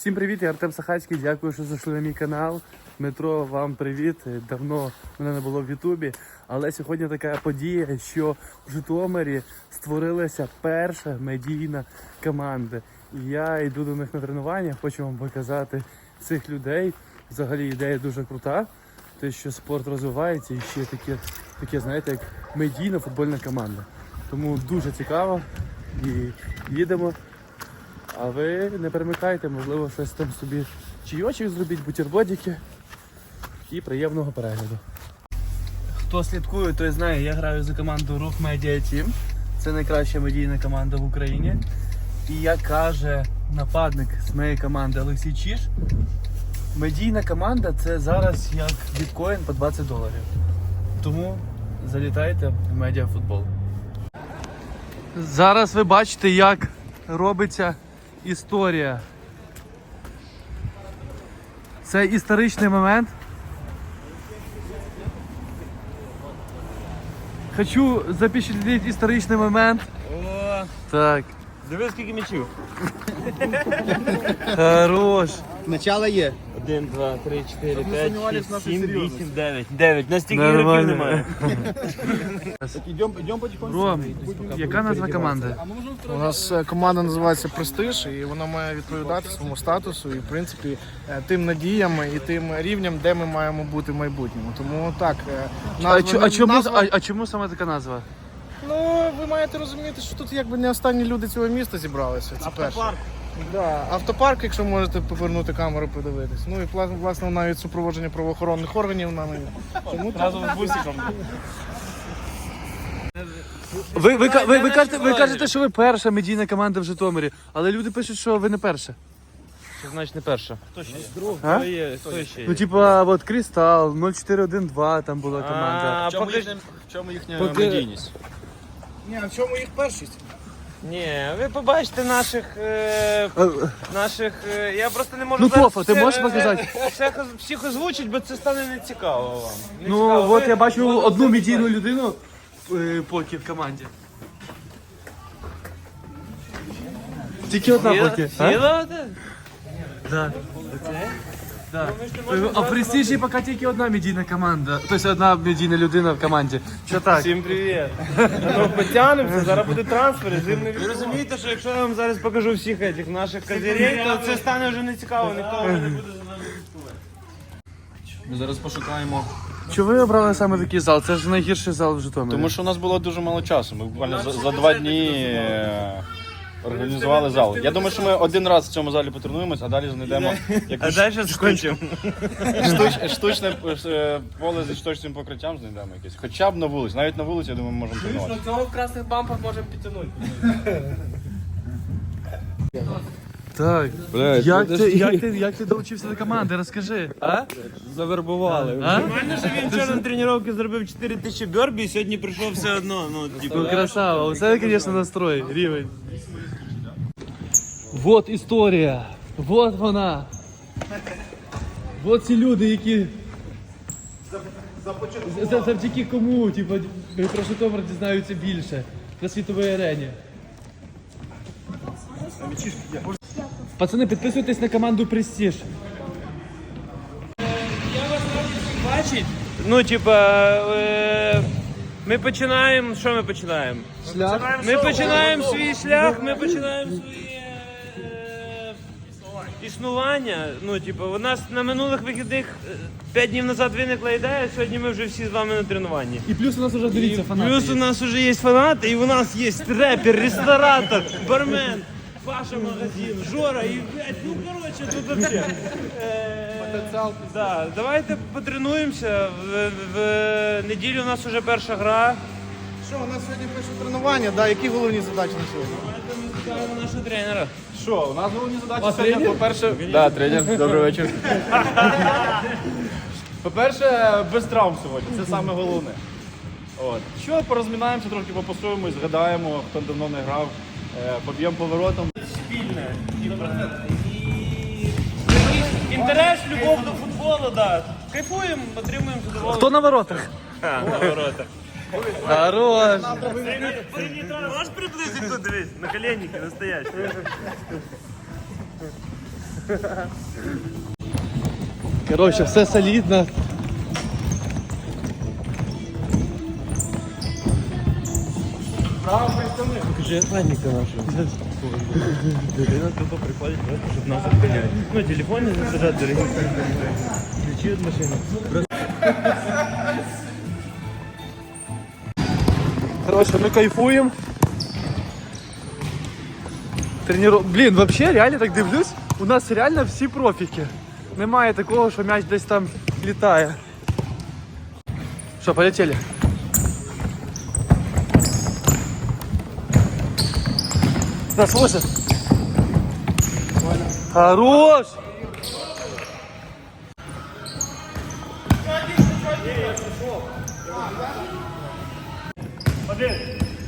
Всім привіт, я Артем Сахацький. Дякую, що зайшли на мій канал. Дмитро, вам привіт. Давно мене не було в Ютубі. Але сьогодні така подія, що в Житомирі створилася перша медійна команда. І я йду до них на тренування, хочу вам показати цих людей. Взагалі ідея дуже крута. Те, що спорт розвивається і ще таке, таке, знаєте, як медійна футбольна команда. Тому дуже цікаво. І їдемо. А ви не перемикайте, можливо, щось там собі чайочок зробіть, бутербродики. І приємного перегляду. Хто слідкує, той знає, я граю за команду Рух Media Team. Це найкраща медійна команда в Україні. І як каже нападник з моєї команди Олексій Чіш, медійна команда це зараз як біткоін по 20 доларів. Тому залітайте в медіафутбол. Зараз ви бачите, як робиться історія. Це історичний момент. Хочу запечатлеть історичний момент. О, Так. диви скільки м'ячів. Хорош. Начало є. Один, два, три, чотири, п'ять, сумнівались в шість, нашій сім, серйозності. вісім, дев'ять. Дев'ять. Настільки ігроків немає. Йдемо, йдемо потихоньку. Ром, яка назва команди? У нас е, команда називається Престиж, і вона має відповідати своєму статусу і, в принципі, е, тим надіям і тим рівням, де ми маємо бути в майбутньому. Тому так, е, А, чо- а, чому, назва- а, а чому саме така назва? Ну, ви маєте розуміти, що тут якби не останні люди цього міста зібралися. Це перше. Да, автопарк, якщо можете повернути камеру, подивитись. Ну і власне навіть супроводження правоохоронних органів нами. Тому разом з бусиком. Ви, ви, ка- ви, ви, кажете, ви кажете, що ви перша медійна команда в Житомирі, але люди пишуть, що ви не перша. Що значить не перша? Хто ще? А? Хто є? Хто ще є? Ну, типа, от Крістал, 0412 там була команда. А, покажи- В чому їхня Поки- медійність? Ні, а в чому їх першість? Ні, ви побачите наших. Е, Е, наших е, я просто не можу. Ну, зараз Кофа, ти можеш показати? е, Всіх, всіх озвучить, бо це стане нецікаво вам. Не Ну, цікаво. от Ви- я бачу ви- одну медійну людину е, поки в команді. Тільки одна Сіла- поки. а? сіла? Да. Да. А в престижі поки тільки одна медійна команда. Тобто одна медійна людина в команді. Що так? Всім привіт. Ну, потягнемося, зараз буде трансфер, зимний Ви розумієте, що якщо я вам зараз покажу всіх цих наших козирей, то це стане вже не цікаво, ніхто не буде за нами слідкувати. Ми зараз пошукаємо. Чого ви обрали саме такий зал? Це ж найгірший зал в Житомирі. Тому що у нас було дуже мало часу. Ми буквально за, за два дні е, організували зал. Я думаю, що ми один раз в цьому залі потренуємось, а далі знайдемо А якусь далі скончимо. штуч, штучне е, поле зі штучним покриттям знайдемо якесь. Хоча б на вулиці. Навіть на вулиці, я думаю, ми можемо тренуватися. Цього в красних бампах можемо підтягнути. Так. як, ти, як, ти, як ти долучився до команди? Розкажи. А? Завербували. А? Нормально, що він вчора на тренування зробив 4 тисячі бьорбі і сьогодні прийшов все одно. Ну, типу, Ну, красава. Оце, звісно, настрой, рівень. Вот історія. Вот вона. Вот ці люди, які. За- Завдяки кому, типу, про Житомир дізнаються більше на світовій арені. Пацани, підписуйтесь на команду Престиж. бачить. Ну, типа, е, ми починаємо. Що ми починаємо? Шлях. Ми починаємо свій шлях, ми починаємо своє е, існування. Ну, типу, у нас на минулих вихідних 5 днів назад виникла ідея, сьогодні ми вже всі з вами на тренуванні. І плюс у нас вже дивіться фанати. Плюс у нас вже є фанати, і у нас є репер, ресторатор, бармен, Паша магазин, Жора і блядь, ну коротше, тут вообще. Потенціал. Да, давайте потренуємося. В, в неділю у нас вже перша гра. Що, у нас сьогодні перше тренування, да? які головні задачі на сьогодні? Чекаємо нашого тренера. Що, у нас головні задачі сьогодні, по-перше. Да, тренер, добрий вечір. По-перше, без травм сьогодні, це саме головне. От. Що, порозмінаємося, трошки попасуємо і згадаємо, хто давно не грав, е, поб'ємо поворотом. Спільне. І інтерес, любов до футболу, да. Кайфуємо, отримуємо задоволення. Хто на воротах? На ворота. Хорош. Можешь приблизить тут, дивись, на коленнике настоящий. Короче, все солідно. Покажи охранника нашего. Кто-то приходит, чтобы нас отгонять. Ну, телефон не задержать, дорогие. Ключи от машины. Короче, мы кайфуем. Треніру... Блін, вообще реально так дивлюсь. У нас реально всі профіки. Немає такого, що м'яч десь там літає. Що, полетели? Нас возят. Хорош! Один,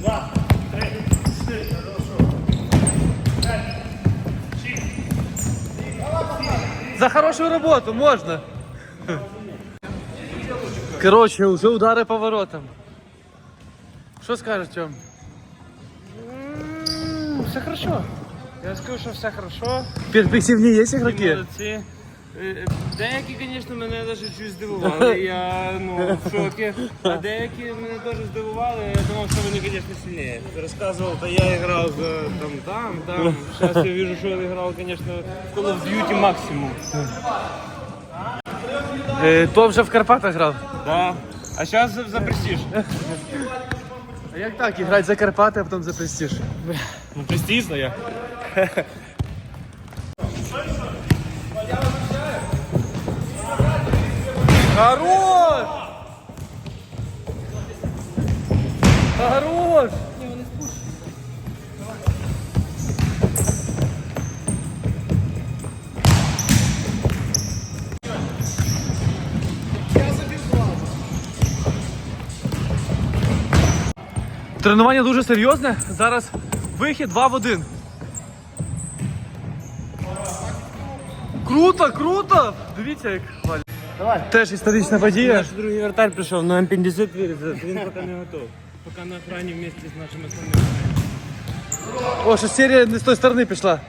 два, три, чотири. П'ять, шість. За хорошую работу можно. Короче, уже удары по воротам. Що скажеш, Тьом? Все хорошо. Я скажу, что все хорошо. Перспективнее есть игроки. Молодці. Е, Деякі, звісно, мене навіть чуть здивували. Я ну, в шокі. А деякі мене теж здивували. Я думав, що вони, звісно, сильніші. Розказував, та я грав за там, там, там. Зараз я бачу, що я грав, звісно, в Call of Duty максимум. Е, то вже в Карпатах грав. Да. А зараз за престиж. А як так? Іграти за Карпати, а потім за престиж. Ну, престижно я. Хорош! Хорош! Тренування дуже серйозне. Зараз вихід 2 в 1. Круто, круто! Дивіться, як Валя. Давай. Теж історична подія. Наш другий вратарь прийшов, на апендицит вирізав, він поки не готов. Поки на охрані вместе з нашими основними. О, що серія не з тої сторони пішла.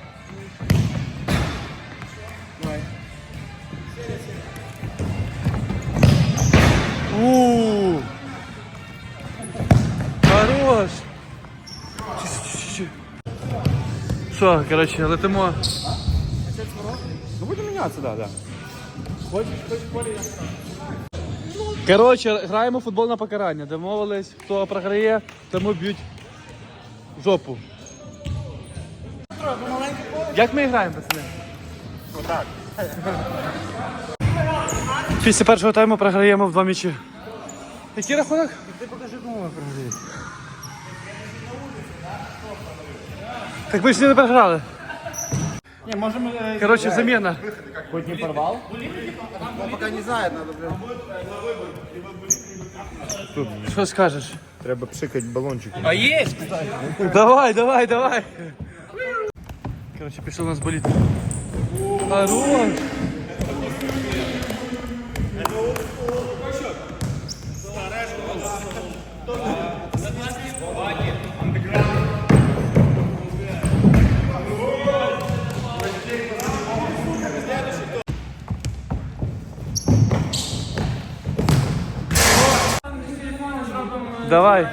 У. Хорош. Що, коротше, летимо. Ну будемо мінятися, да, да. Коротше, граємо в футбол на покарання. Домовились, хто програє, тому б'ють жопу. Як ми граємо, пацани? Отак. Після першого тайму програємо в два м'ячі. Який рахунок? Ти покажи, кому ми програли. Так ми ж не програли. Ні, можемо... е, Коротше, заміна. Хоть не порвал? Що скажеш? Треба пшикати балончики. А є! Давай, давай, давай. Короче, пішов у нас боліт. Хорош. Давай.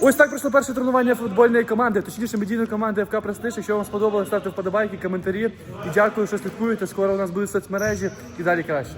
Ось так пройшло перше тренування футбольної команди, точніше медійної команди ФК Престиж. Якщо вам сподобалось, ставте вподобайки, коментарі. І дякую, що слідкуєте. Скоро у нас будуть соцмережі і далі краще.